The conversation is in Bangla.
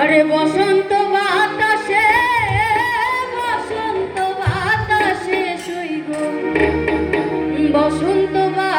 আরে বসন্ত বাতাসে বসন্ত বাতাসে শুই গো বসন্ত বা